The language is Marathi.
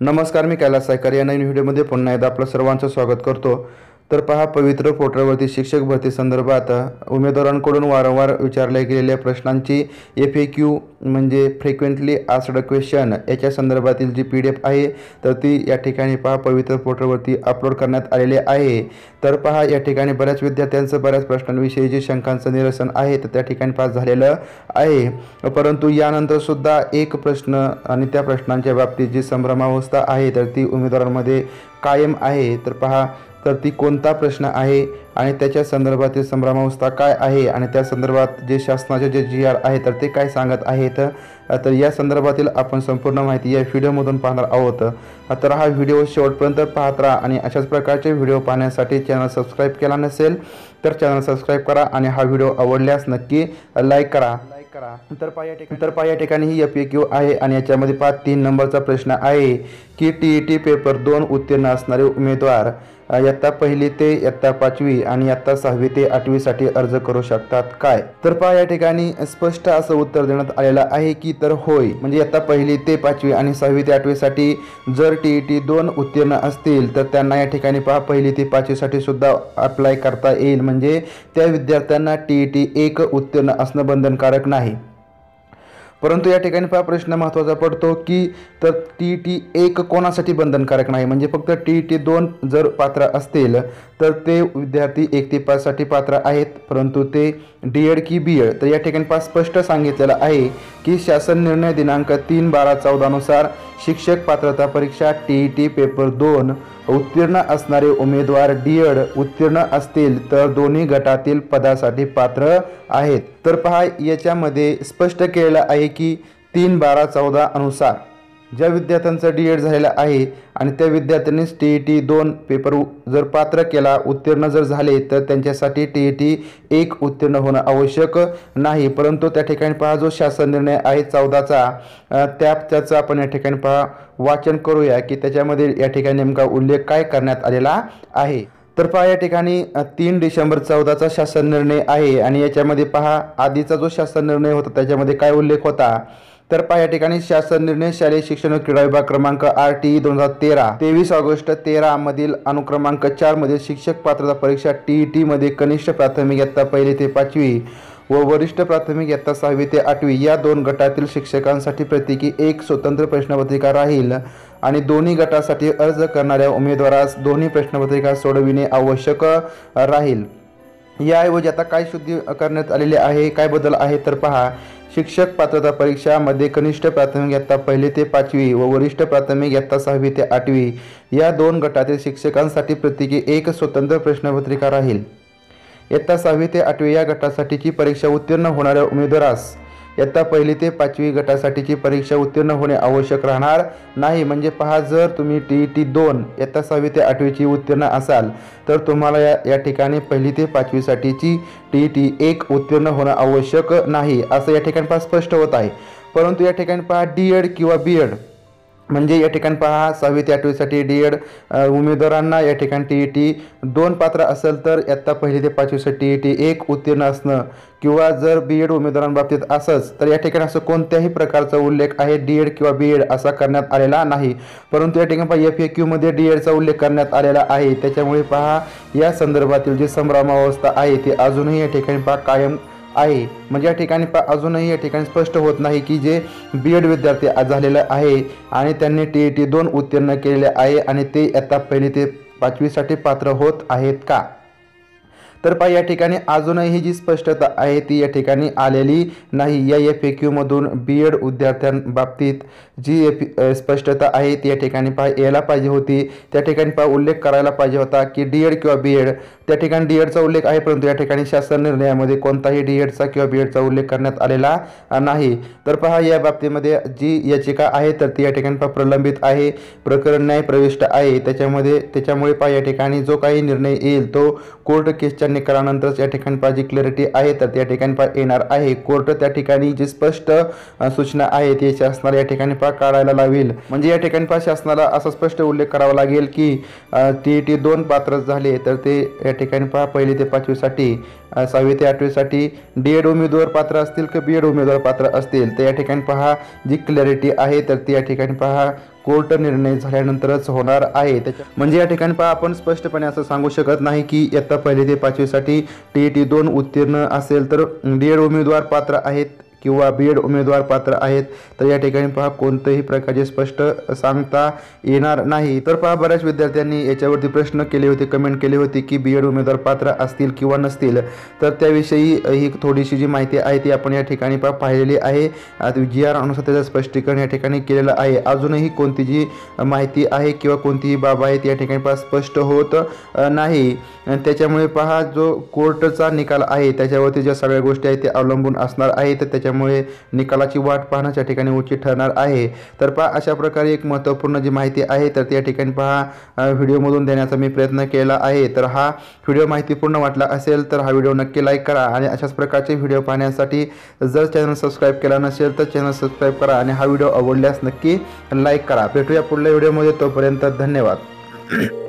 नमस्कार मी कैलास सायकर या नवीन व्हिडिओमध्ये पुन्हा एकदा आपलं सर्वांचं स्वागत करतो. तर पहा पवित्र पोर्टलवरती शिक्षक भरती संदर्भात उमेदवारांकडून वारंवार विचारल्या गेलेल्या प्रश्नांची एफ ए क्यू म्हणजे फ्रिक्वेंटली आस्ड क्वेश्चन याच्या संदर्भातील जी पी डी एफ आहे तर ती या ठिकाणी पहा पवित्र पोर्टलवरती अपलोड करण्यात आलेले आहे. तर पहा या ठिकाणी बऱ्याच विद्यार्थ्यांचं बऱ्याच प्रश्नांविषयी जे शंकांचं निरसन आहे तर त्या ठिकाणी पास झालेलं आहे. परंतु यानंतर सुद्धा एक प्रश्न आणि त्या प्रश्नांच्या बाबतीत जी संभ्रमावस्था आहे तर ती उमेदवारांमध्ये कायम आहे. तर पहा तर ती कोणता प्रश्न आहे आणि त्याच्या संदर्भातील संभ्रमावस्था काय आहे आणि त्या संदर्भात जे शासनाचे जे जी आर आहे तर ते काय सांगत आहेत? तर या संदर्भातील आपण संपूर्ण माहिती या व्हिडिओमधून पाहणार आहोत. तर हा व्हिडिओ शेवटपर्यंत पाहत राहा आणि अशाच प्रकारचे व्हिडिओ पाहण्यासाठी चॅनल सबस्क्राईब केला नसेल तर चॅनल सबस्क्राईब करा आणि हा व्हिडिओ आवडल्यास नक्की लाईक करा. करा तर पहा या ठिकाणी. तर पहा या ठिकाणी ही एफ क्यू आहे आणि याच्यामध्ये पाच तीन नंबरचा प्रश्न आहे की टी ई टी पेपर दोन उत्तीर्ण असणारे उमेदवार इयत्ता पहिली ते इयत्ता पाचवी आणि इयत्ता सहावी ते आठवीसाठी अर्ज करू शकतात. काय? तर पहा या ठिकाणी स्पष्ट असं उत्तर देण्यात आलेलं आहे की तर होय म्हणजे इयत्ता पहिली ते पाचवी आणि सहावी ते आठवीसाठी जर टी ई टी दोन उत्तीर्ण असतील तर त्यांना या ठिकाणी पहा पहिली ते पाचवीसाठी सुद्धा अप्लाय करता येईल. म्हणजे त्या विद्यार्थ्यांना टी ई टी एक उत्तीर्ण असणं बंधनकारक नाही. परंतु या ठिकाणी पहा प्रश्न महत्त्वाचा पडतो की तर टी टी एक कोणासाठी बंधनकारक नाही? म्हणजे फक्त टी टी दोन जर पात्र असतील तर ते विद्यार्थी एक ते पाचसाठी पात्र आहेत परंतु ते डी एड की बी एड तर या ठिकाणी पास स्पष्ट सांगितलेलं आहे की शासन निर्णय दिनांक तीन बारा चौदानुसार शिक्षक पात्रता परीक्षा टी ई टी पेपर दोन उत्तीर्ण असणारे उमेदवार डी एड उत्तीर्ण असतील तर दोन्ही गटातील पदासाठी पात्र आहेत. तर पहा याच्यामध्ये स्पष्ट केलेलं आहे की तीन बारा चौदा अनुसार ज्या विद्यार्थ्यांचं डी एड झालेला आहे आणि त्या विद्यार्थ्यांनीच टी ई टी दोन पेपर जर पात्र केला उत्तीर्ण जर झाले तर त्यांच्यासाठी टी ई टी एक उत्तीर्ण होणं आवश्यक नाही. परंतु त्या ठिकाणी पहा जो शासन निर्णय आहे चौदाचा त्या त्याचं आपण या ठिकाणी पहा वाचन करूया की त्याच्यामध्ये या ठिकाणी नेमका उल्लेख काय करण्यात आलेला आहे. तर पहा या ठिकाणी तीन डिसेंबर चौदाचा शासन निर्णय आहे आणि याच्यामध्ये पहा आधीचा जो शासन निर्णय होता त्याच्यामध्ये काय उल्लेख होता? तर पहा या ठिकाणी शासन निर्णय शालेय शिक्षण व क्रीडा विभाग क्रमांक आर टी दोन हजार तेरा. तेवीस ऑगस्ट तेरा मधील अनुक्रमांक चारमध्ये शिक्षक पात्रता परीक्षा टी ई टी मध्ये कनिष्ठ प्राथमिक इयत्ता पहिली ते पाचवी व वरिष्ठ प्राथमिक इयत्ता सहावी ते आठवी या दोन गटातील शिक्षकांसाठी प्रत्येकी एक स्वतंत्र प्रश्नपत्रिका राहील आणि दोन्ही गटासाठी अर्ज करणाऱ्या उमेदवारास दोन्ही प्रश्नपत्रिका सोडविणे आवश्यक राहील. याऐवजी आता काय शुद्धी करण्यात आलेले आहे काय बदल आहे तर पहा शिक्षक पात्रता परीक्षामध्ये कनिष्ठ प्राथमिक इयत्ता पहिली ते पाचवी व वरिष्ठ प्राथमिक इयत्ता सहावी ते आठवी या दोन गटातील शिक्षकांसाठी प्रत्येकी एक स्वतंत्र प्रश्नपत्रिका राहील. इयत्ता सहावी ते आठवी या गटासाठीची परीक्षा उत्तीर्ण होणाऱ्या उमेदवारास इयत्ता पहिली ते पाचवी गटासाठीची परीक्षा उत्तीर्ण होणे आवश्यक राहणार नाही. म्हणजे पहा जर तुम्ही टी ई टी दोन इयत्ता सहावी ते आठवीची उत्तीर्ण असाल तर तुम्हाला या या ठिकाणी पहिली ते पाचवीसाठीची टी ई टी एक उत्तीर्ण होणं आवश्यक नाही असं या ठिकाणी पहा स्पष्ट होत आहे. परंतु या ठिकाणी पहा डी एड किंवा बी एड म्हणजे या ठिकाणी पहा सहावी ते आठवीसाठी डी एड उमेदवारांना या ठिकाणी टी ई टी दोन पात्र असेल तर इयत्ता पहिली ते पाचवीसाठी टी ई टी एक उत्तीर्ण असणं किंवा जर बी एड उमेदवारांबाबतीत असंच तर या ठिकाणी असं कोणत्याही प्रकारचा उल्लेख आहे डी एड किंवा बी एड असा करण्यात आलेला नाही. परंतु या ठिकाणी पहा एफ ए क्यूमध्ये डी एडचा उल्लेख करण्यात आलेला आहे. त्याच्यामुळे पहा या संदर्भातील जी संभ्रमावस्था आहे ती अजूनही या ठिकाणी पहा कायम आहे. म्हणजे या ठिकाणी प अजूनही या ठिकाणी स्पष्ट होत नाही की जे बी एड विद्यार्थी झालेलं आहे आणि त्यांनी टी ई टी दोन उत्तीर्ण केलेले आहे आणि ते आता पहिले ते पाचवीसाठी पात्र होत आहेत का? तर पहा या ठिकाणी अजूनही ही जी स्पष्टता आहे ती या ठिकाणी आलेली नाही. या एफ ए क्यूमधून बी एड विद्यार्थ्यांबाबतीत जी एफ स्पष्टता आहे ती या ठिकाणी पहा यायला पाहिजे होती. त्या ठिकाणी पहा उल्लेख करायला पाहिजे होता की डी एड किंवा बी एड त्या ठिकाणी डी एडचा उल्लेख आहे परंतु या ठिकाणी शासन निर्णयामध्ये कोणताही डी एडचा किंवा बी एडचा उल्लेख करण्यात आलेला नाही. तर पहा या बाबतीमध्ये जी याचिका आहे तर ती या ठिकाणी पहा प्रलंबित आहे. प्रकरण न्याय प्रविष्ट आहे. त्याच्यामध्ये त्याच्यामुळे पहा या ठिकाणी जो काही निर्णय येईल तो कोर्ट केसच्या निकालानंतरच या ठिकाणी पाहिजे जी क्लॅरिटी आहे तर त्या ठिकाणी पहा येणार आहे. कोर्ट त्या ठिकाणी जी स्पष्ट सूचना आहे ती शासनाला या ठिकाणी पहा काढायला लावेल. म्हणजे या ठिकाणी पहा शासनाला असा स्पष्ट उल्लेख करावा लागेल की टी ई टी दोन पात्र झाले तर ते या ठिकाणी पहा पहिली ते पाचवीसाठी सहावी ते आठवीसाठी डी एड उमेदवार पात्र असतील की बी एड उमेदवार पात्र असतील? तर या ठिकाणी पहा जी क्लॅरिटी आहे तर ती या ठिकाणी पहा कोर्ट निर्णय झाल्यानंतरच होणार आहे. त्याच्या म्हणजे या ठिकाणी पहा आपण स्पष्टपणे असं सांगू शकत नाही की इयत्ता पहिली ते पाचवीसाठी टी ई टी दोन उत्तीर्ण असेल तर डी एड उमेदवार पात्र आहेत. किंवा बी एड उमेदवार पात्र आहेत तर या ठिकाणी पहा कोणत्याही प्रकारचे स्पष्ट सांगता येणार नाही. तर पहा बऱ्याच विद्यार्थ्यांनी याच्यावरती प्रश्न केले होते कमेंट केली होती की बी एड उमेदवार पात्र असतील किंवा नसतील. तर त्याविषयी ही थोडीशी जी माहिती आहे ती आपण या ठिकाणी पहा पाहिलेली आहे. जी आर अनुसार त्याचं स्पष्टीकरण या ठिकाणी केलेलं आहे. अजूनही कोणती जी माहिती आहे किंवा कोणतीही बाब आहे ती या ठिकाणी पहा स्पष्ट होत नाही. त्याच्यामुळे पहा जो कोर्टचा निकाल आहे त्याच्यावरती ज्या सगळ्या गोष्टी आहेत ते अवलंबून असणार आहे तर त्याच्यामुळे निकालाची वाट पाहण्याच्या ठिकाणी उचित ठरणार आहे. तर पहा अशा प्रकारे एक महत्त्वपूर्ण जी माहिती आहे तर त्या ठिकाणी पहा व्हिडिओमधून देण्याचा मी प्रयत्न केला आहे. तर हा व्हिडिओ माहितीपूर्ण वाटला असेल तर हा व्हिडिओ नक्की लाईक करा आणि अशाच प्रकारचे व्हिडिओ पाहण्यासाठी जर चॅनल सबस्क्राईब केला नसेल तर चॅनल सबस्क्राईब करा आणि हा व्हिडिओ आवडल्यास नक्की लाईक करा. भेटूया पुढल्या व्हिडिओमध्ये. तोपर्यंत धन्यवाद.